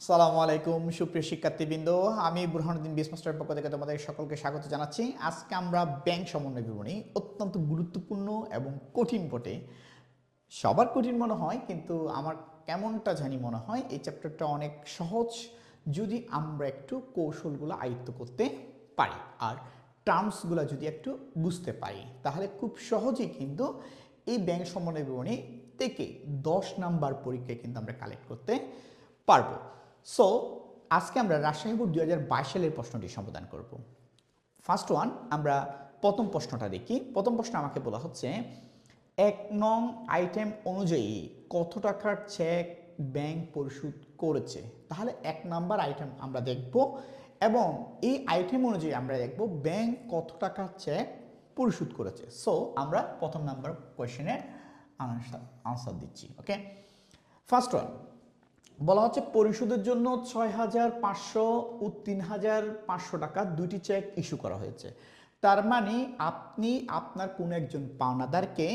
সালামু আলাইকুম, সুপ্রিয় শিক্ষার্থীবৃন্দ। আমি বুরহানুদ্দিন বিএস মাস্টারের পক্ষ থেকে তোমাদের সকলকে স্বাগত জানাচ্ছি। আজকে আমরা ব্যাংক সমন্বয় বিবরণী অত্যন্ত গুরুত্বপূর্ণ এবং কঠিন বটে। সবার কঠিন মনে হয়, কিন্তু আমার কেমনটা জানি মনে হয়, এই চ্যাপ্টারটা অনেক সহজ। যদি আমরা একটু কৌশলগুলো আয়ত্ত করতে পারি আর টার্মসগুলো যদি একটু বুঝতে পারি, তাহলে খুব সহজেই কিন্তু এই ব্যাংক সমন্বয় বিবরণী থেকে দশ নাম্বার পরীক্ষায় কিন্তু আমরা কালেক্ট করতে পারব। সো আজকে আমরা রাজশাহী বোর্ড দুই হাজার বাইশ সালের প্রশ্নটি সমাধান করব। ফার্স্ট ওয়ান আমরা প্রথম প্রশ্নটা দেখি। প্রথম প্রশ্ন আমাকে বলা হচ্ছে, এক নং আইটেম অনুযায়ী কত টাকার চেক ব্যাংক পরিশোধ করেছে? তাহলে এক নাম্বার আইটেম আমরা দেখব এবং এই আইটেম অনুযায়ী আমরা দেখব ব্যাংক কত টাকার চেক পরিশোধ করেছে। সো আমরা প্রথম নাম্বার কোয়েশ্চেনের আনসার আনসার দিচ্ছি ওকে ফার্স্ট ওয়ান বলা হচ্ছে পরিশোধের জন্য ছয় হাজার পাঁচশো ও তিন হাজার পাঁচশো টাকা দুটি চেক ইস্যু করা হয়েছে। তার মানে আপনি আপনার কোনো একজন পাওনাদারকে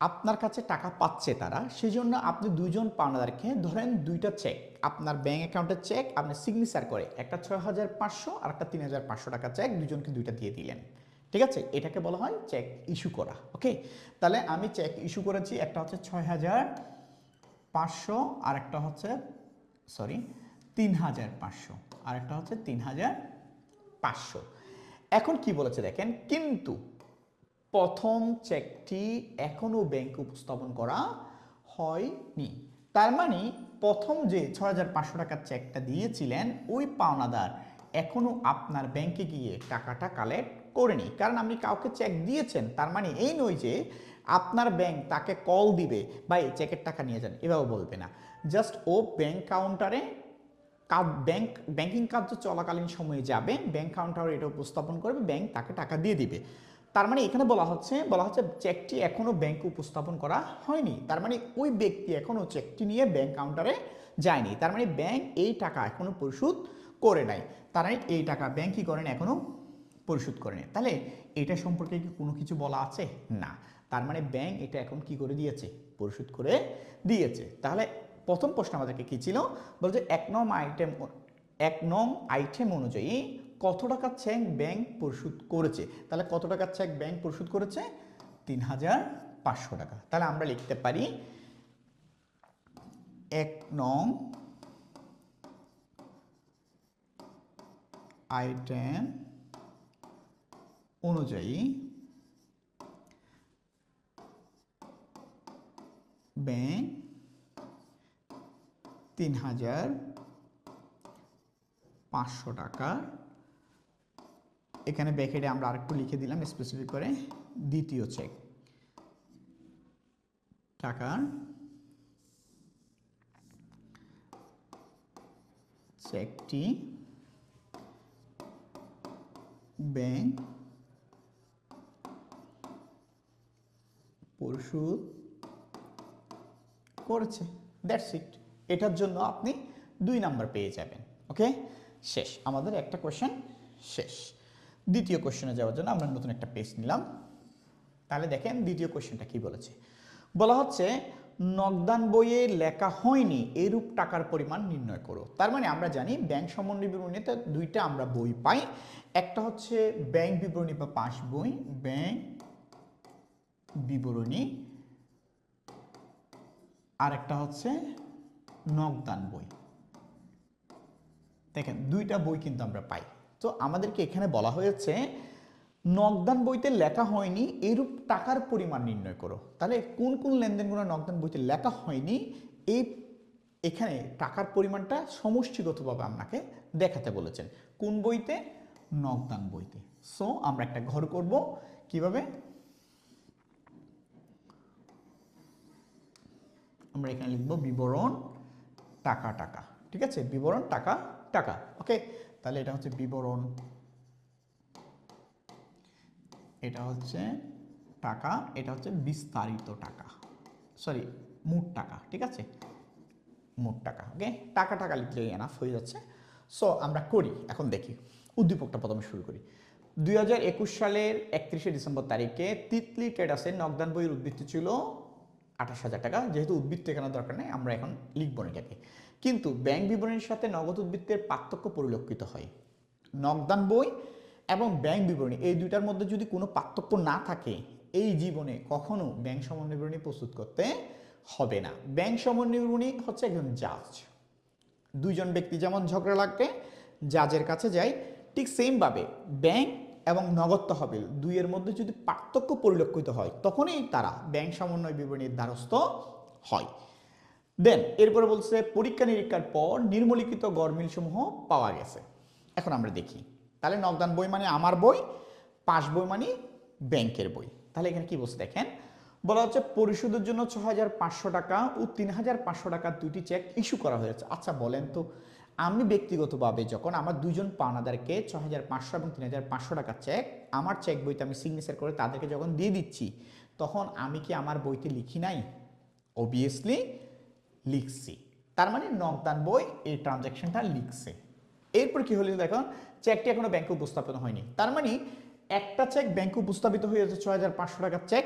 আপনার কাছে টাকা পাচ্ছে তারা সেই জন্য আপনি দুইজন পাওনাদারকে ধরেন দুইটা চেক আপনার ব্যাঙ্ক অ্যাকাউন্টের চেক আপনি সিগনেচার করে একটা ছয় হাজার পাঁচশো আর একটা তিন হাজার পাঁচশো টাকা চেক দুজনকে দুইটা দিয়ে দিলেন। ঠিক আছে? এটাকে বলা হয় চেক ইস্যু করা ওকে তাহলে আমি চেক ইস্যু করেছি, একটা হচ্ছে ছয় হাজার পাঁচশো আর একটা হচ্ছে সরি তিন হাজার পাঁচশো আর একটা হচ্ছে তিন হাজার পাঁচশো। এখন কি বলেছে দেখেন, কিন্তু প্রথম চেকটি এখনও ব্যাংকে উপস্থাপন করা হয়নি। তার মানে প্রথম যে ছ হাজার পাঁচশো টাকার চেকটা দিয়েছিলেন, ওই পাওনাদার এখনও আপনার ব্যাংকে গিয়ে টাকাটা কালেক্ট করেনি। কারণ আপনি কাউকে চেক দিয়েছেন, তার মানে এই নয় যে আপনার ব্যাংক তাকে কল দিবে বা এই চেকের টাকা নিয়ে যান। এভাবে বলবে না। জাস্ট ও ব্যাংক কাউন্টারে ব্যাংক ব্যাংকিং কার্য চলাকালীন সময়ে যাবে। ব্যাংক কাউন্টারে এটা উপস্থাপন করবে ব্যাংক তাকে টাকা দিয়ে দিবে। তার মানে এখানে বলা হচ্ছে বলা হচ্ছে চেকটি এখনও ব্যাংকে উপস্থাপন করা হয়নি। তার মানে ওই ব্যক্তি এখনও চেকটি নিয়ে ব্যাংক কাউন্টারে যায়নি। তার মানে ব্যাংক এই টাকা এখনও পরিশোধ করে নাই। তার মানে এই টাকা ব্যাংক কী করেন এখনও পরিশোধ করেনি তাহলে এটা সম্পর্কে কি কোনো কিছু বলা আছে? না। তার মানে ব্যাংক এটা এখন কি করে দিয়েছে? পরিশোধ করে দিয়েছে। তাহলে প্রথম প্রশ্ন আমাদেরকে কী ছিল? বলছে এক নং আইটেম এক নং আইটেম অনুযায়ী কত টাকার চেক ব্যাংক পরিশোধ করেছে? তাহলে কত টাকার চেক ব্যাংক পরিশোধ করেছে? তিন হাজার পাঁচশো টাকা। তাহলে আমরা লিখতে পারি এক নং আইটেম অনুযায়ী ব্যাংক তিন হাজার পাঁচশো টাকা। এখানে ব্যাকেটে আমরা আরেকটু লিখে দিলাম স্পেসিফিক করে। দ্বিতীয় চেক টাকার চেকটি ব্যাংক পরিশোধ করেছে। দ্যাটস ইট এটার জন্য আপনি দুই নাম্বার পেয়ে যাবেন। ওকে শেষ। আমাদের একটা কোশ্চেন শেষ। দ্বিতীয় কোশ্চেনে যাওয়ার জন্য আমরা নতুন একটা পেজ নিলাম। তাহলে দেখেন দ্বিতীয় কোশ্চেনটা কি বলেছে। বলা হচ্ছে, নগদান বইয়ে লেখা হয়নি, এরূপ টাকার পরিমাণ নির্ণয় করো। তার মানে আমরা জানি ব্যাংক সমন্বয় বিবরণীতে দুইটা আমরা বই পাই। একটা হচ্ছে ব্যাংক বিবরণী বা পাস বই। ব্যাংক বিবরণী আর একটা হচ্ছে নগদান বই। দেখেন, দুইটা বই কিন্তু আমরা পাই। তো আমাদেরকে এখানে বলা হয়েছে নগদান বইতে লেখা হয়নি, এরূপ টাকার পরিমাণ নির্ণয় করো। তাহলে কোন কোন লেনদেনগুলো নগদান বইতে লেখা হয়নি, এই এখানে টাকার পরিমাণটা সমষ্টিগতভাবে আপনাকে দেখাতে বলেছেন। কোন বইতে? নগদান বইতে। সো আমরা একটা ঘর করব। কীভাবে? আমরা এখানে লিখব বিবরণ টাকা টাকা। ঠিক আছে? বিবরণ, টাকা টাকা। ওকে? তাহলে এটা হচ্ছে বিবরণ। এটা হচ্ছে টাকা, এটা হচ্ছে বিস্তারিত টাকা। সরি, মোট টাকা। ঠিক আছে? মোট টাকা, ওকে? টাকা টাকা লিখলে এনাফ হয়ে যাচ্ছে। সো আমরা করি, এখন দেখি। উদ্দীপকটা প্রথমে শুরু করি। দুই হাজার একুশ সালের একত্রিশে ডিসেম্বর তারিখে তিতলি ট্রেডার্সের নগদান বইয়ের উদ্বৃত্তি ছিল আঠাশ হাজার টাকা। যেহেতু উদ্বৃত্ত এখানে দরকার নেই, আমরা এখন লিখব না এটাকে কিন্তু ব্যাংক বিবরণীর সাথে নগদ উদ্বৃত্তের পার্থক্য পরিলক্ষিত হয়। নগদান বই এবং ব্যাংক বিবরণী, এই দুইটার মধ্যে যদি কোনো পার্থক্য না থাকে, এই জীবনে কখনো ব্যাংক সমন্বয় বিবরণী প্রস্তুত করতে হবে না। ব্যাংক সমন্বয় বিবরণী হচ্ছে একজন জাজ। দুইজন ব্যক্তি যেমন ঝগড়া লাগবে, জাজের কাছে যায় ঠিক সেমভাবে ব্যাংক এবং নগদ তহবিল। দুইয়ের মধ্যে যদি পার্থক্য পরিলক্ষিত হয়, তখনই তারা ব্যাংক সমন্বয় বিবরণীর দ্বারস্থ হয়। দেন এরপরে বলছে, পরীক্ষা নিরীক্ষার পর নির্মলিখিত গরমিলসমূহ পাওয়া গেছে। এখন আমরা দেখি। তাহলে নগদান বই মানে আমার বই, পাস বই মানে ব্যাংকের বই। তাহলে এখানে কি বলছে দেখেন? বলা হচ্ছে, পরিশোধের জন্য ছ টাকা ও তিন টাকার দুটি চেক ইস্যু করা হয়েছে। আচ্ছা বলেন তো আমি ব্যক্তিগতভাবে যখন আমার দুজন পাওনাদারকে ছ হাজার পাঁচশো এবং তিন হাজার পাঁচশো টাকার চেক আমার চেক বইতে আমি সিগনেচার করে তাদেরকে যখন দিয়ে দিচ্ছি, তখন আমি কি আমার বইতে লিখি নাই? অবভিয়াসলি লিখছি। তার মানে নগদান বই, এই ট্রানজ্যাকশনটা লিখছে। এরপর কি হলো দেখুন চেকটি এখনও ব্যাংকে উপস্থাপন হয়নি। তার মানে একটা চেক ব্যাংকে উপস্থাপিত হয়েছে ছ হাজার পাঁচশো টাকার চেক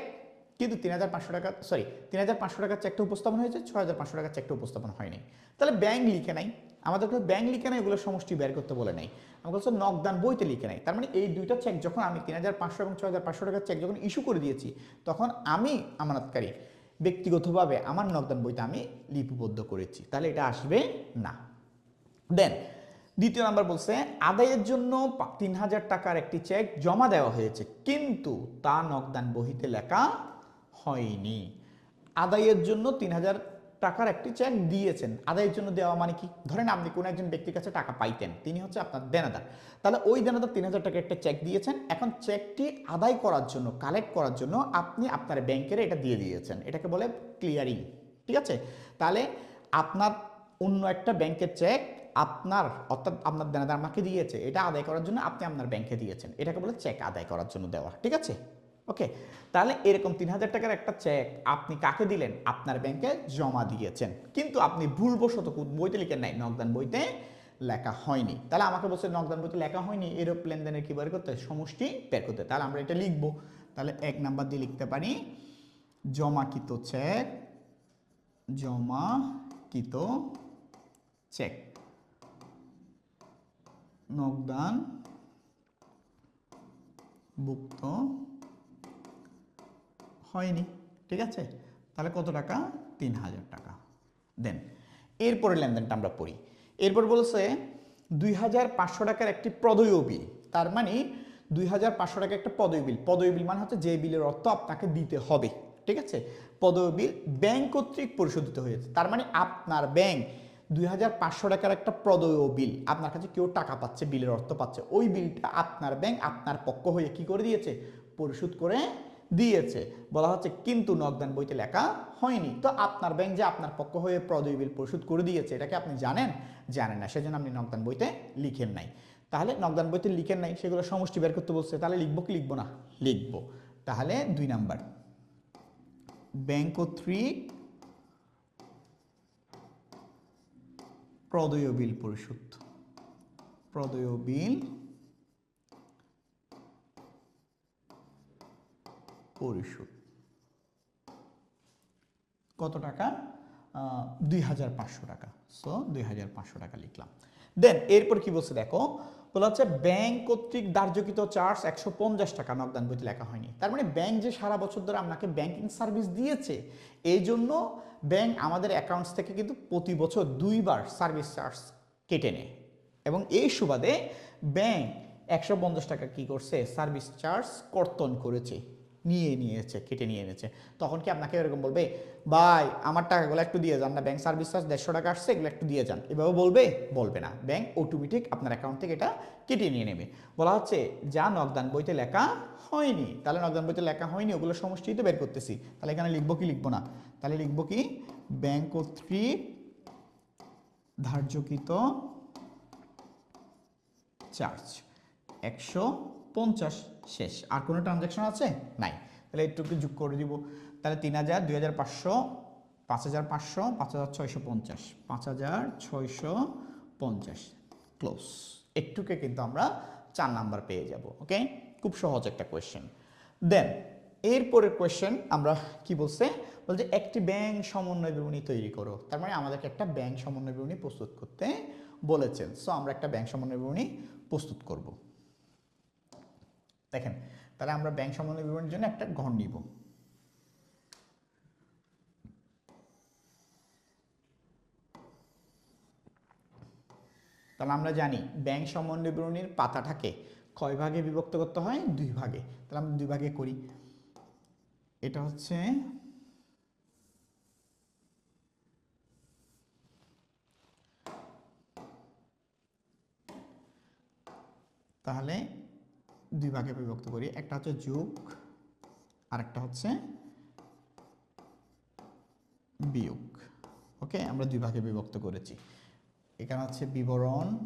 কিন্তু তিন হাজার পাঁচশো টাকা সরি তিন হাজার পাঁচশো টাকার চেকটা উপস্থাপন হয়েছে ছ হাজার পাঁচশো টাকার চেকটা উপস্থাপন হয়নি। তাহলে ব্যাংক লিখে নাই। আমাদের ব্যাংক লিখে নেয় এগুলো সমষ্টি বের করতে বলে নাই। আমাকে বলছে নগদান বইতে লিখে নেয় তার মানে এই দুইটা চেক যখন আমি তিন হাজার পাঁচশো এবং ছয় হাজার পাঁচশো টাকার চেক যখন ইস্যু করে দিয়েছি, তখন আমি আমানতকারী, ব্যক্তিগতভাবে আমার নগদান বইতে আমি লিপিবদ্ধ করেছি। তাহলে এটা আসবে না। দেন দ্বিতীয় নাম্বার বলছে, আদায়ের জন্য তিন হাজার টাকার একটি চেক জমা দেওয়া হয়েছে, কিন্তু তা নগদান বহিতে লেখা হয়নি। আদায়ের জন্য তিন হাজার টাকার একটি চেক দিয়েছেন। আদায়ের জন্য দেওয়া মানে কি? ধরেন আপনি কোনো একজন ব্যক্তির কাছে টাকা পাইতেন, তিনি হচ্ছে আপনার দেনাদার। তাহলে ওই দেনাদার তিন হাজার টাকা একটা চেক দিয়েছেন। এখন চেকটি আদায় করার জন্য কালেক্ট করার জন্য আপনি আপনার ব্যাংকের এটা দিয়ে দিয়েছেন। এটাকে বলে ক্লিয়ারিং ঠিক আছে? তাহলে আপনার অন্য একটা ব্যাংকের চেক আপনার, অর্থাৎ আপনার দেনাদার আমাকে দিয়েছে। এটা আদায় করার জন্য আপনি আপনার ব্যাংকে দিয়েছেন। এটাকে বলে চেক আদায় করার জন্য দেওয়া। ঠিক আছে? ওকে তাহলে এরকম তিন হাজার টাকার একটা চেক আপনি কাকে দিলেন? আপনার ব্যাংকে জমা দিয়েছেন। কিন্তু আপনি ভুলবশত বইতে লিখেন নাই, নগদান বইতে লেখা হয়নি। তাহলে আমাকে বলছে নগদান বইতে লেখা হয়নি, এরূপ লেনদেনের কি বের করতে সমষ্টি বের করতে তাহলে আমরা এটা লিখব। তাহলে এক নাম্বার দিয়ে লিখতে পারি, জমাকৃত চেক জমাকৃত চেক নগদান ভুক্ত হয়নি, ঠিক আছে? তাহলে কত টাকা? তিন হাজার টাকা। দেন এরপরে লেনদেনটা আমরা পড়ি। এরপর বলছে, দুই হাজার পাঁচশো টাকার একটি প্রদয় বিল। তার মানে দুই হাজার পাঁচশো টাকা একটা পদয় বিল। পদয় বিল মানে হচ্ছে যে বিলের অর্থ আপনাকে দিতে হবে, ঠিক আছে? পদয় বিল ব্যাংক কর্তৃক পরিশোধিত হয়েছে। তার মানে আপনার ব্যাংক দুই হাজার পাঁচশো টাকার একটা প্রদয় বিল। আপনার কাছে কেউ টাকা পাচ্ছে, বিলের অর্থ পাচ্ছে। ওই বিলটা আপনার ব্যাংক আপনার পক্ষ হয়ে কি করে দিয়েছে? পরিশোধ করে দিয়েছে। বলা হচ্ছে, কিন্তু নগদান বইতে লেখা হয়নি। তো আপনার ব্যাংক যে আপনার পক্ষ হয়ে প্রদয় বিল পরিশোধ করে দিয়েছে এটাকে আপনি জানেন? জানেন না। সেজন্য আপনি নগদান বইতে লিখেন নাই। তাহলে নগদান বইতে লিখেন নাই, সেগুলো সমষ্টি বের করতে বলছে, তাহলে লিখব কি লিখব না? লিখব। তাহলে দুই নাম্বার। ব্যাংক কর্তৃক প্রদয় বিল পরিশোধ। প্রদয় বিল পরিশোধ কত টাকা? দুই হাজার পাঁচশো টাকা। সো দুই হাজার পাঁচশো টাকা লিখলাম। দেন এরপর কি বলছে দেখো? বলা হচ্ছে ব্যাংক কর্তৃক দার্যকৃত চার্জ একশো পঞ্চাশ টাকা নগদান বইতে লেখা হয়নি। তার মানে ব্যাংক যে সারা বছর ধরে আপনাকে ব্যাংকিং সার্ভিস দিয়েছে, এই জন্য ব্যাংক আমাদের অ্যাকাউন্টস থেকে কিন্তু প্রতি বছর দুইবার সার্ভিস চার্জ কেটে নেয়। এবং এই সুবাদে ব্যাংক একশো পঞ্চাশ টাকা কি করছে? সার্ভিস চার্জ কর্তন করেছে। নিয়ে নিয়েছে, কেটে নিয়ে এনেছে। তখন কি আপনাকে এরকম বলবে, ভাই, আমার টাকাগুলো একটু দিয়ে যান না ব্যাংক সার্ভিস চার্জ দেড়শো টাকা আসছে, এগুলো একটু দিয়ে যান। এভাবে বলবে? বলবে না। ব্যাংক অটোমেটিক আপনার অ্যাকাউন্ট থেকে এটা কেটে নিয়ে নেবে। বলা হচ্ছে, যা নগদান বইতে লেখা হয়নি। তাহলে নগদান বইতে লেখা হয়নি, ওগুলো সমষ্টি তো বের করতেছি। তাহলে এখানে লিখব কি, লিখব না? তাহলে লিখব কি ব্যাংক কর্তৃক ধার্যকৃত চার্জ একশো পঞ্চাশ। শেষ। আর কোনো ট্রানজ্যাকশন আছে? নাই। তাহলে একটু যোগ করে দিব। তাহলে তিন হাজার, দুই হাজার পাঁচশো, পাঁচ হাজার পাঁচশো, পাঁচ হাজার ছয়শো পঞ্চাশ। পাঁচ হাজার ছয়শো পঞ্চাশ। ক্লোজ একটুকে কিন্তু আমরা চার নাম্বার পেয়ে যাব ওকে খুব সহজ একটা কোয়েশ্চেন দেন এরপরের কোয়েশ্চেন আমরা কি বলছে? বলছে, একটি ব্যাংক সমন্বয় বিবরণী তৈরি করো। তার মানে আমাদেরকে একটা ব্যাংক সমন্বয় বিবরণী প্রস্তুত করতে বলেছেন। সো আমরা একটা ব্যাংক সমন্বয় বিবরণী প্রস্তুত করব। দেখেন, তাহলে আমরা ব্যাংক সমন্বয় বিবরণের জন্য একটা ঘর নিব তাহলে আমরা জানি ব্যাংক সমন্বয় বিবরণীর পাতাটাকে কয় ভাগে বিভক্ত করতে হয়? দুই ভাগে। তাহলে আমরা দুই ভাগে করি। এটা হচ্ছে তাহলে দুই ভাগে বিভক্ত করি। একটা হচ্ছে যোগ আর একটা হচ্ছে বিয়োগ। ওকে, আমরা দুই ভাগে বিভক্ত করেছি। এখানে হচ্ছে বিবরণ,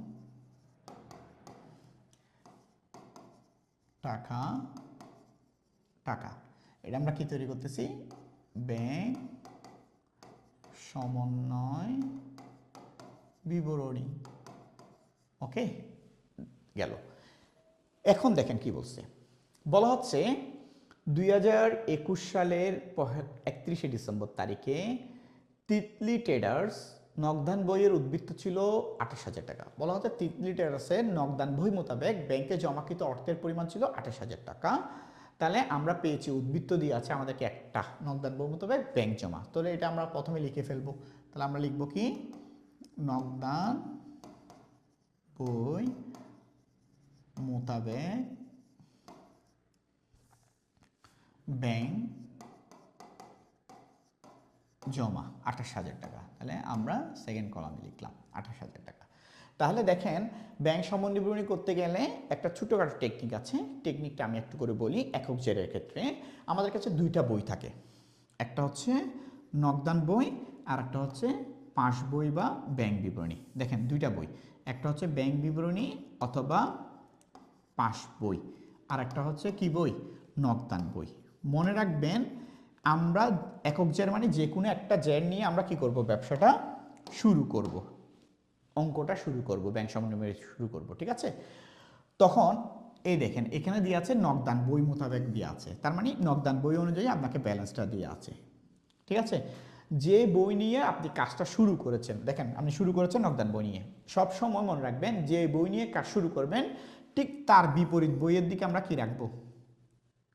টাকা টাকা। এটা আমরা কি তৈরি করতেছি? ব্যাংক সমন্বয় বিবরণী। ওকে, গেল। এখন দেখেন কি বলছে। বলা হচ্ছে দুই হাজার একুশ সালের একত্রিশে ডিসেম্বর তারিখে তিতলি ট্রেডার্স নগদান বইয়ের উদ্বৃত্ত ছিল আঠাশ হাজার টাকা। বলা হচ্ছে তিতলি ট্রেডার্সের নগদান বই মোতাবেক ব্যাংকে জমাকৃত অর্থের পরিমাণ ছিল আঠাশ হাজার টাকা। তাহলে আমরা পেয়েছি, উদ্বৃত্ত দিয়ে আছে আমাদেরকে একটা নগদান বই মোতাবেক ব্যাংক জমা। তাহলে এটা আমরা প্রথমে লিখে ফেলব। তাহলে আমরা লিখব কি? নগদান বই মোতাবেক ব্যাংক জমা আঠাশ হাজার টাকা। তাহলে আমরা সেকেন্ড কলামে লিখলাম, আঠাশ হাজার টাকা। তাহলে দেখেন ব্যাংক সম্বন্ধী বিবরণী করতে গেলে একটা ছোটোখাটো টেকনিক আছে। টেকনিকটা আমি একটু করে বলি, একক জেরের ক্ষেত্রে। আমাদের কাছে দুইটা বই থাকে। একটা হচ্ছে নগদান বই, আর একটা হচ্ছে পাঁচ বই বা ব্যাংক বিবরণী। দেখেন, দুইটা বই। একটা হচ্ছে ব্যাংক বিবরণী অথবা পাঁচ বই। আর একটা হচ্ছে কি বই? নগদান বই। মনে রাখবেন, আমরা একক জের মানে যে কোনো একটা জের নিয়ে আমরা কি করব? ব্যবসাটা শুরু করব। অঙ্কটা শুরু করব, ব্যাংক সমন্বয় শুরু করব, ঠিক আছে? তখন এই দেখেন, এখানে দিয়ে আছে নগদান বই মোতাবেক দিয়ে আছে। তার মানে নগদান বই অনুযায়ী আপনাকে ব্যালেন্সটা দিয়ে আছে। ঠিক আছে? যে বই নিয়ে আপনি কাজটা শুরু করেছেন, দেখেন, আপনি শুরু করেছেন নগদান বই নিয়ে। সব সময় মনে রাখবেন, যে বই নিয়ে কাজ শুরু করবেন ঠিক তার বিপরীত বইয়ের দিকে আমরা কি রাখব?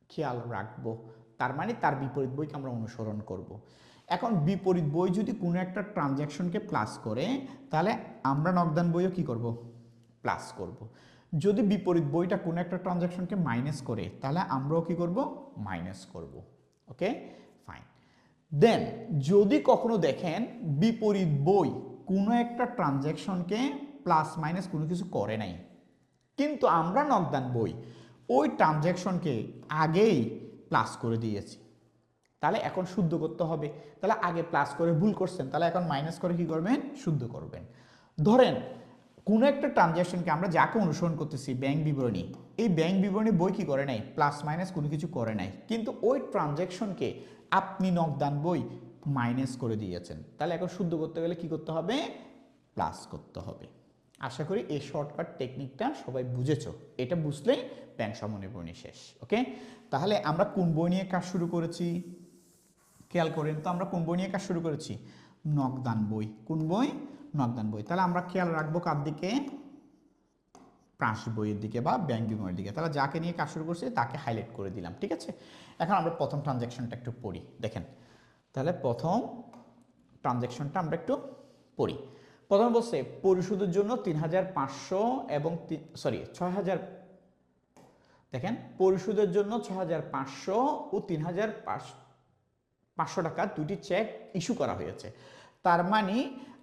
খেয়াল রাখব। তার মানে তার বিপরীত বইকে আমরা অনুসরণ করব। এখন বিপরীত বই যদি কোনো একটা ট্রানজ্যাকশনকে প্লাস করে, তাহলে আমরা নগদান বইও কি করব? প্লাস করব। যদি বিপরীত বইটা কোনো একটা ট্রানজ্যাকশনকে মাইনাস করে, তাহলে আমরাও কি করব? মাইনাস করব। ওকে? ফাইন। দেন যদি কখনো দেখেন বিপরীত বই কোনো একটা ট্রানজ্যাকশনকে প্লাস মাইনাস কোনো কিছু করে নাই কিন্তু আমরা নগদান বই, ওই ট্রানজ্যাকশনকে আগেই প্লাস করে দিয়েছি। তাহলে এখন শুদ্ধ করতে হবে। তাহলে আগে প্লাস করে ভুল করছেন, তাহলে এখন মাইনাস করে কি করবেন? শুদ্ধ করবেন। ধরেন, কোনো একটা ট্রানজ্যাকশনকে আমরা যাকে অনুসরণ করতেছি ব্যাংক বিবরণী, এই ব্যাংক বিবরণী বই কি করে নাই প্লাস মাইনাস কোনো কিছু করে নাই কিন্তু ওই ট্রানজ্যাকশনকে আপনি নগদান বই মাইনাস করে দিয়েছেন। তাহলে এখন শুদ্ধ করতে গেলে কি করতে হবে? প্লাস করতে হবে। আশা করি এই শর্টকাট টেকনিকটা সবাই বুঝেছ। এটা বুঝলেই ব্যাংক সমনির্ভরণী শেষ ওকে তাহলে আমরা কোন বই নিয়ে কাজ শুরু করেছি? খেয়াল করেন তো আমরা কোন বই নিয়ে কাজ শুরু করেছি? নগদান বই। কোন বই? নগদান বই। তাহলে আমরা খেয়াল রাখব কার দিকে? প্রাস বইয়ের দিকে বা বিমানের দিকে। তাহলে যাকে নিয়ে কাজ শুরু করছি তাকে হাইলাইট করে দিলাম, ঠিক আছে? এখন আমরা প্রথম ট্রানজ্যাকশনটা একটু পড়ি, দেখেন। তাহলে প্রথম ট্রানজ্যাকশনটা আমরা একটু পড়ি। প্রথম বলছে, পরিশোধের জন্য তিন হাজার পাঁচশো এবং সরি ছয় হাজার দেখেন, পরিশোধের জন্য ছয় হাজার পাঁচশো ও তিন হাজার পাঁচশো টাকা দুটি চেক ইস্যু করা হয়েছে। তার মানে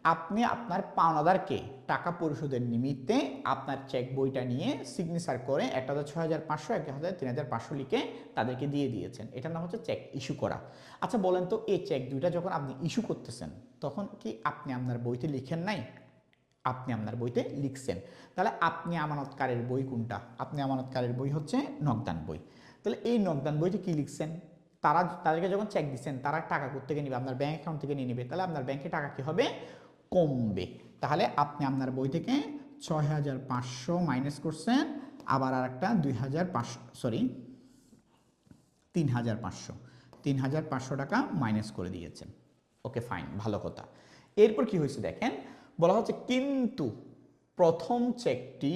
আপনি আপনার পাওনাদারকে টাকা পরিশোধের নিমিত্তে আপনার চেক বইটা নিয়ে সিগনেচার করে একটা হাজার ছয় হাজার পাঁচশো এক হাজার তিন হাজার পাঁচশো লিখে তাদেরকে দিয়ে দিয়েছেন। এটার নাম হচ্ছে চেক ইস্যু করা। আচ্ছা বলেন তো এই চেক দুইটা যখন আপনি ইস্যু করতেছেন, তখন কি আপনি আপনার বইতে লিখেন নাই? আপনি আপনার বইতে লিখছেন। তাহলে আপনি আমানতকারের বই কোনটা? আপনি আমানতকারের বই হচ্ছে নকদান বই। তাহলে এই নকদান বইতে কি লিখছেন? তারা তাদেরকে যখন চেক দিচ্ছেন, তারা টাকা থেকে নিবে? আপনার ব্যাঙ্ক অ্যাকাউন্ট থেকে নিয়ে নেবে। তাহলে আপনার ব্যাংকে টাকা কি হবে? কমবে। তাহলে আপনি আপনার বই থেকে ছয় হাজার পাঁচশো মাইনাস করছেন, আবার আর একটা দুই হাজার পাঁচশো সরি তিন হাজার পাঁচশো তিন হাজার পাঁচশো টাকা মাইনাস করে দিয়েছেন। ওকে ফাইন ভালো কথা। এরপর কি হয়েছে দেখেন, বলা হচ্ছে কিন্তু প্রথম চেকটি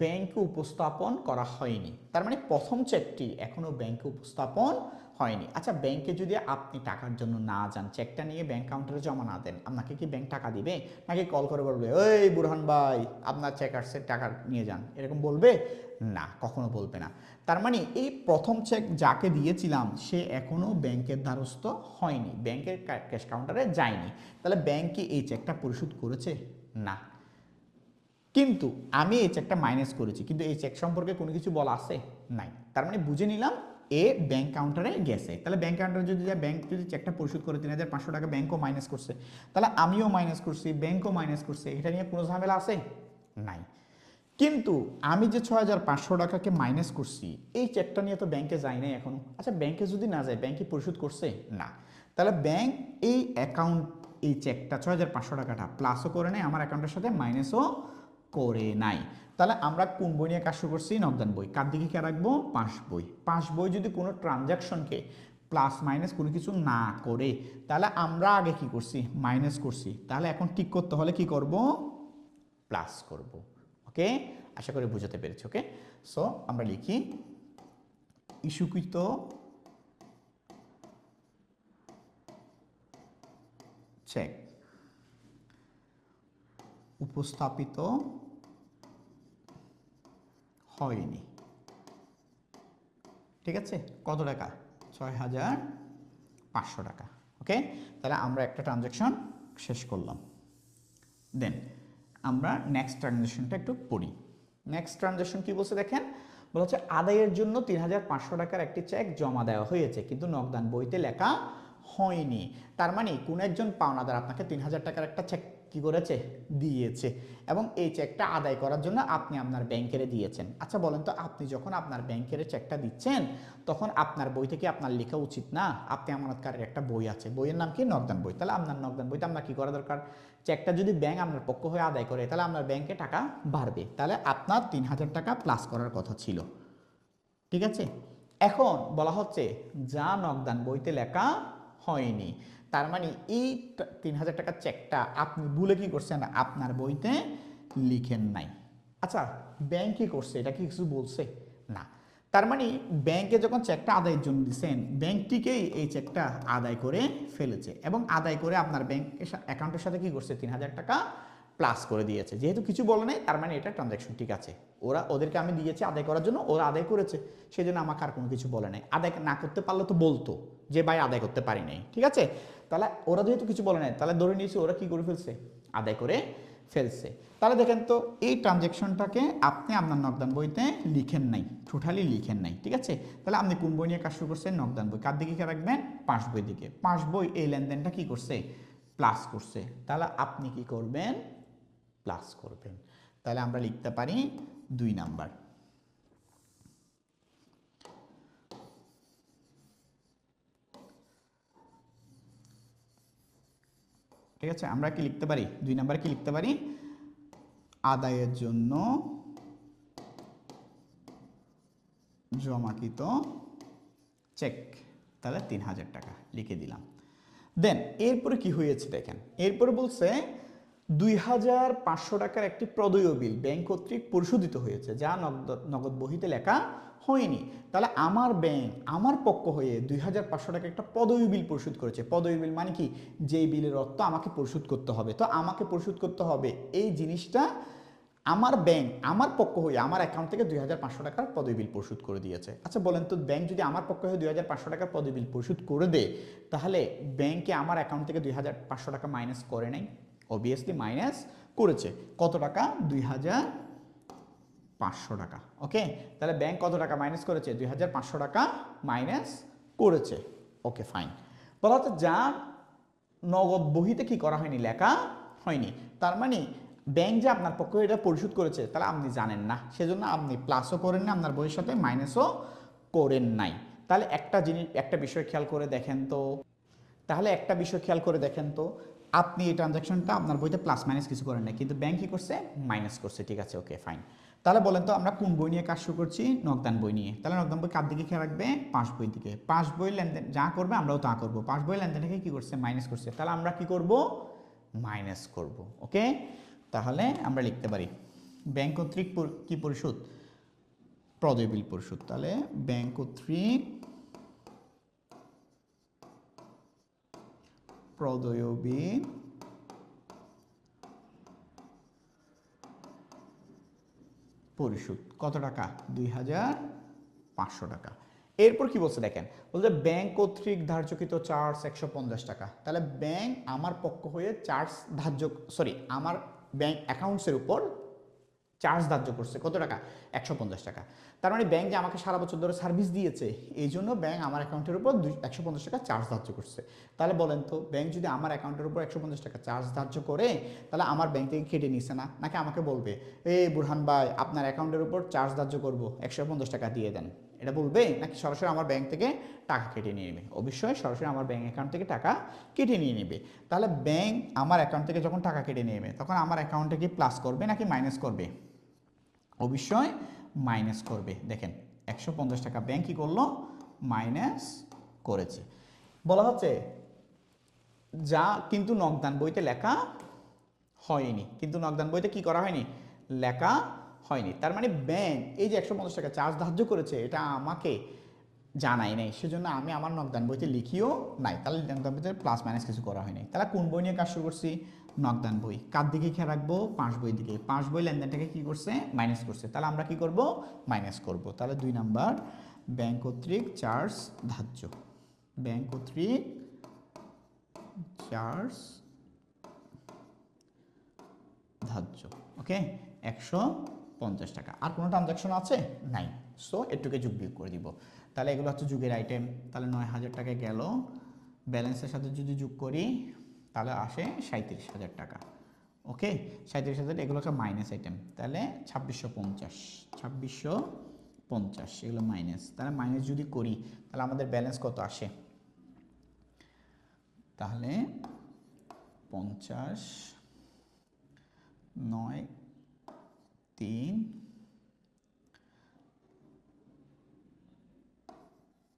ব্যাংকে উপস্থাপন করা হয়নি। তার মানে প্রথম চেকটি এখনও ব্যাংকে উপস্থাপন হয়নি। আচ্ছা ব্যাংকে যদি আপনি টাকার জন্য না যান চেকটা নিয়ে ব্যাংক কাউন্টারে জমা না দেন, আপনাকে কি ব্যাংক টাকা দিবে? নাকি কল করে বলবে, ওই বুরহান ভাই, আপনার চেক আসছে টাকা নিয়ে যান। এরকম বলবে? না, কখনো বলবে না। তার মানে এই প্রথম চেক যাকে দিয়েছিলাম, সে এখনও ব্যাংকের দ্বারস্থ হয়নি ব্যাংকের ক্যাশ কাউন্টারে যায়নি। তাহলে ব্যাংক কি এই চেকটা পরিশোধ করেছে? না। কিন্তু আমি এই চেকটা মাইনাস করেছি, কিন্তু এই চেক সম্পর্কে কোনো কিছু বলা আছে? নাই। তার মানে বুঝে নিলাম এ ব্যাংক কাউন্টারে গেছে। তাহলে ব্যাংক কাউন্টারে যদি যায় ব্যাংক যদি চেকটা পরিশোধ করে তিন হাজার পাঁচশো টাকা ব্যাংকও মাইনাস করছে। তাহলে আমিও মাইনাস করছি ব্যাংকও মাইনাস করছে। এটা নিয়ে কোনো ঝামেলা আছে? নাই। কিন্তু আমি যে ছয় হাজার পাঁচশো টাকাকে মাইনাস করছি, এই চেকটা নিয়ে তো ব্যাংকে যায় নাই এখনও। আচ্ছা ব্যাংকে যদি না যায় ব্যাংকে পরিশোধ করছে? না। তাহলে ব্যাংক এই অ্যাকাউন্ট এই চেকটা ছয় হাজার পাঁচশো টাকাটা প্লাসও করে নেয়, আমার অ্যাকাউন্টের সাথে মাইনাসও করে নাই তাহলে আমরা কোন বই নিয়ে কাজ শুরু করছি? নগদান বই। কার দিকে কে রাখব? পাঁচ বই। পাঁচ বই যদি কোনো ট্রানজাকশনকে প্লাস মাইনাস কোনো কিছু না করে, তাহলে আমরা আগে কি করছি? মাইনাস করছি। তাহলে এখন ঠিক করতে হলে কি করব? প্লাস করব। ওকে আশা করি বুঝাতে পেরেছি ওকে সো আমরা লিখি, ইস্যুকৃত চেক উপস্থাপিত হয়নি। ঠিক আছে? কত টাকা? ছয় হাজার পাঁচশো টাকা। ওকে তাহলে আমরা একটা ট্রানজ্যাকশন শেষ করলাম। দেন আমরা নেক্সট ট্রানজ্যাকশনটা একটু পড়ি। নেক্সট ট্রানজ্যাকশন কি বলছে দেখেন? বলা হচ্ছে আদায়ের জন্য তিন হাজার পাঁচশো টাকার একটি চেক জমা দেওয়া হয়েছে, কিন্তু নগদান বইতে লেখা হয়নি। তার মানে কোন একজন পাওনাদার আপনাকে তিন হাজার টাকার একটা চেক কি করেছে? দিয়েছে। এবং এই চেকটা আদায় করার জন্য আপনি আপনার ব্যাংকেরে দিয়েছেন। আচ্ছা বলেন তো, আপনি যখন আপনার ব্যাংকের চেকটা দিচ্ছেন, তখন আপনার বই থেকে আপনার লেখা উচিত না? আপনি আমানতকারের একটা বই আছে। বইয়ের নাম কি? নগদান বই। তাহলে আপনার নগদান বইতে আপনার কী করা দরকার? চেকটা যদি ব্যাংক আপনার পক্ষ হয়ে আদায় করে, তাহলে আপনার ব্যাংকে টাকা বাড়বে। তাহলে আপনার তিন হাজার টাকা প্লাস করার কথা ছিল। ঠিক আছে? এখন বলা হচ্ছে, যা নগদান বইতে লেখা হয়নি। তার মানে এই তিন হাজার টাকার চেকটা আপনি ভুলে কি করছেন? আপনার বইতে লিখেন নাই। আচ্ছা ব্যাংক কি করছে? এটা কি কিছু বলছে? না। তার মানে ব্যাংকে যখন চেকটা আদায়ের জন্য দিচ্ছেন ব্যাংকটিকেই এই চেকটা আদায় করে ফেলেছে এবং আদায় করে আপনার ব্যাংক অ্যাকাউন্টের সাথে কি করছে? তিন হাজার টাকা প্লাস করে দিয়েছে। যেহেতু কিছু বলে নেই, তার মানে এটা ট্রানজ্যাকশন ঠিক আছে। ওরা ওদেরকে আমি দিয়েছি আদায় করার জন্য, ওরা আদায় করেছে। সেই জন্য আমাকে আর কোনো কিছু বলে নাই। আদায় না করতে পারলে তো বলতো যে, ভাই, আদায় করতে পারি নাই। ঠিক আছে? তাহলে ওরা যেহেতু কিছু বলে নাই, তাহলে ধরে নিয়েছি ওরা কি করে ফেলছে? আদায় করে ফেলছে। তাহলে দেখেন তো, এই ট্রানজ্যাকশনটাকে আপনি আপনার নগদান বইতে লিখেন নাই টোটালি লিখেন নাই, ঠিক আছে? তাহলে আপনি কোন বই নিয়ে কাজ শুরু করছেন? নগদান বই। কার দিকে রাখবেন? পাঁচ বই দিকে। পাঁচ বই এই লেনদেনটা কি করছে? প্লাস করছে। তাহলে আপনি কি করবেন? প্লাস করবেন। তাহলে আমরা লিখতে পারি দুই নাম্বার। ঠিক আছে? আমরা কি লিখতে পারি? দুই নাম্বার কি লিখতে পারি? আদায়ের জন্য জমাকৃত চেক তাহলে তিন হাজার টাকা লিখে দিলাম। দেন এরপরে কি হয়েছে দেখেন? এরপরে বলছে, দুই হাজার পাঁচশো টাকার একটি প্রদয় বিল ব্যাংক কর্তৃক পরিশোধিত হয়েছে, যা নগদ নগদ বহিতে লেখা হয়নি। তাহলে আমার ব্যাংক আমার পক্ষ হয়ে দুই হাজার পাঁচশো টাকা একটা পদবী বিল পরিশোধ করেছে। পদবী বিল মানে কি? যেই বিলের অর্থ আমাকে পরিশোধ করতে হবে। তো আমাকে পরিশোধ করতে হবে এই জিনিসটা আমার ব্যাংক আমার পক্ষ হয়ে আমার অ্যাকাউন্ট থেকে দুই হাজার পাঁচশো টাকার পদবী বিল পরিশোধ করে দিয়েছে। আচ্ছা বলেন তো ব্যাংক যদি আমার পক্ষ হয়ে দুই হাজার পাঁচশো টাকার পদবী বিল পরিশোধ করে দেয়, তাহলে ব্যাংকে আমার অ্যাকাউন্ট থেকে দুই হাজার পাঁচশো টাকা মাইনাস করে নাই? অবভিয়াসলি মাইনাস করেছে। কত টাকা? দুই হাজার পাঁচশো টাকা ওকে তাহলে ব্যাংক কত টাকা মাইনাস করেছে? দুই হাজার পাঁচশো টাকা মাইনাস করেছে ওকে ফাইন বলা হচ্ছে যা নগদ বহিতে কি করা হয়নি, লেখা হয়নি, তার মানে ব্যাংক যে আপনার পক্ষে এটা পরিশোধ করেছে, তাহলে আপনি জানেন না, সেজন্য আপনি প্লাসও করেন না, আপনার বইয়ের সাথে মাইনাসও করেন নাই। তাহলে একটা জিনিস, একটা বিষয় খেয়াল করে দেখেন তো। তাহলে একটা বিষয় খেয়াল করে দেখেন তো, আপনি এই ট্রানজ্যাকশনটা আপনার বইতে প্লাস মাইনাস কিছু করেন না কিন্তু ব্যাংক কি করছে? মাইনাস করছে, ঠিক আছে ওকে ফাইন তাহলে বলেন তো আমরা কোন বই নিয়ে কাজ শুরু করছি? নকদান বই নিয়ে। তাহলে নকদান বই কার দিকে খেয়াল রাখবে? পাঁচ বই দিকে। পাঁচ বই লেনদেন, যা করবে আমরাও তা করব। পাঁচ বই লেনদেনকে কি করছে? মাইনাস করছে। তাহলে আমরা কি করব? মাইনাস করব ওকে তাহলে আমরা লিখতে পারি, ব্যাংক কর্তৃক কি পরিশোধ? প্রদয় বিল পরিশোধ। তাহলে ব্যাংক কর্তৃক প্রদয় বিল পরিশোধ। কত টাকা? দুই হাজার পাঁচশো টাকা। এরপর কি বলছে দেখেন, বলছে ব্যাংক কর্তৃক ধার্যকৃত চার্জ একশো পঞ্চাশ টাকা। তাহলে ব্যাংক আমার পক্ষ হয়ে চার্জ ধার্য সরি আমার ব্যাংক অ্যাকাউন্টসের উপর চার্জ ধার্য করছে। কত টাকা? একশো পঞ্চাশ টাকা। তার মানে ব্যাংক যে আমাকে সারা বছর ধরে সার্ভিস দিয়েছে, এই জন্য ব্যাংক আমার অ্যাকাউন্টের উপর একশো পঞ্চাশ টাকা চার্জ ধার্য করছে। তাহলে বলেন তো ব্যাংক যদি আমার অ্যাকাউন্টের উপর একশো পঞ্চাশ টাকা চার্জ ধার্য করে, তাহলে আমার ব্যাংক থেকে কেটে নিছে না? নাকি আমাকে বলবে, এ বুরহান ভাই, আপনার অ্যাকাউন্টের উপর চার্জ ধার্য করব, একশো পঞ্চাশ টাকা দিয়ে দেন। এটা বলবে? নাকি সরাসরি আমার ব্যাংক থেকে টাকা কেটে নিয়ে নেবে? অবশ্যই সরাসরি আমার ব্যাংক অ্যাকাউন্ট থেকে টাকা কেটে নিয়ে নেবে। তাহলে ব্যাংক আমার অ্যাকাউন্ট থেকে যখন টাকা কেটে নিয়ে নেবে, তখন আমার অ্যাকাউন্টে কি প্লাস করবে নাকি মাইনাস করবে? অবশ্যই মাইনাস করবে। দেখেন, একশো পঞ্চাশ টাকা ব্যাংক কী করল? মাইনাস করেছে। বলা হচ্ছে, যা কিন্তু নগদান বইতে লেখা হয়নি। কিন্তু নগদান বইতে কি করা হয়নি? লেখা হয়নি। তার মানে ব্যাংক এই যে একশো পঞ্চাশ টাকা চার্জ ধার্য করেছে, এটা আমাকে জানাই নাই। সেজন্য আমি আমার নগদান বইতে লিখিও নাই। তাহলে নগদান বইতে প্লাস মাইনাস কিছু করা হয়নি। তাহলে কোন বই নিয়ে কাজ শুরু করছি? নগদান বই। কার দিকে খেয়াল রাখব? পাঁচ বই দিকে। পাঁচ বই লেনদেনটাকে কি করছে? মাইনাস করছে। তাহলে আমরা কি করব? মাইনাস করব। তাহলে দুই নাম্বার ব্যাংক কর্তৃক চার্জ ধার্য। ব্যাংক কর্তৃক চার্জ ধার্য। ওকে একশো পঞ্চাশ টাকা। আর কোনো ট্রানজাকশন আছে? নাই। সো এটুকে যোগ বিয়োগ করে দিব। তাহলে এগুলো হচ্ছে যুগের আইটেম তাহলে নয় হাজার টাকা গেল। ব্যালেন্সের সাথে যদি যোগ করি তাহলে আসে সাঁত্রিশ হাজার টাকা। ওকে? সাঁত্রিশ হাজার, এগুলো হচ্ছে মাইনাস আইটেম তাহলে ছাব্বিশশো পঞ্চাশ ছাব্বিশশো পঞ্চাশ, এগুলো মাইনাস তাহলে মাইনাস যদি করি, তাহলে আমাদের ব্যালেন্স কত আসে? তাহলে পঞ্চাশ, নয়, তিন,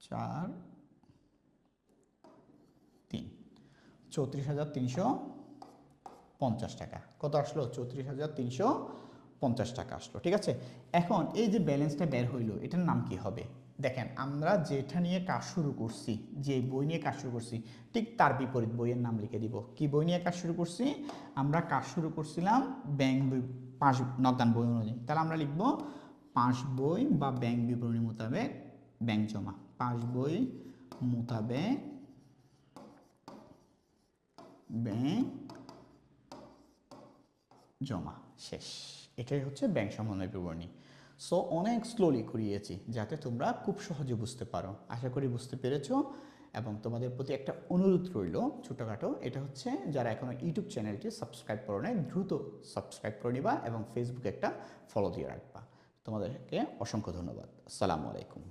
চার তিন চৌত্রিশ হাজার তিনশো পঞ্চাশ টাকা। কত আসলো? চৌত্রিশ হাজার তিনশো পঞ্চাশ টাকা আসলো, ঠিক আছে? এখন এই যে ব্যালেন্সটা বের হইল, এটার নাম কি হবে? দেখেন, আমরা যেটা নিয়ে কাজ শুরু করছি, যে বই নিয়ে কাজ শুরু করছি, ঠিক তার বিপরীত বইয়ের নাম লিখে দিব। কি বই নিয়ে কাজ শুরু করছি? আমরা কাজ শুরু করছিলাম ব্যাংক বই, পাঁচ নগদান বই অনুযায়ী। তাহলে আমরা লিখব পাঁচ বই বা ব্যাংক বিবরণী মোতাবেক ব্যাংক জমা। পাঁচ বই মোতাবেক ব্যাংক জমা, শেষ। এটাই হচ্ছে ব্যাংক সমন্বয় বিবরণী। সো অনেক স্লোলি করিয়েছি যাতে তোমরা খুব সহজে বুঝতে পারো। আশা করি বুঝতে পেরেছ, এবং তোমাদের প্রতি একটা অনুরোধ রইল ছোটোখাটো। এটা হচ্ছে, যারা এখনও ইউটিউব চ্যানেলটি সাবস্ক্রাইব করো নাই, দ্রুত সাবস্ক্রাইব করে নিবা এবং ফেসবুকে একটা ফলো দিয়ে রাখবা। তোমাদেরকে অসংখ্য ধন্যবাদ। আসসালামু আলাইকুম।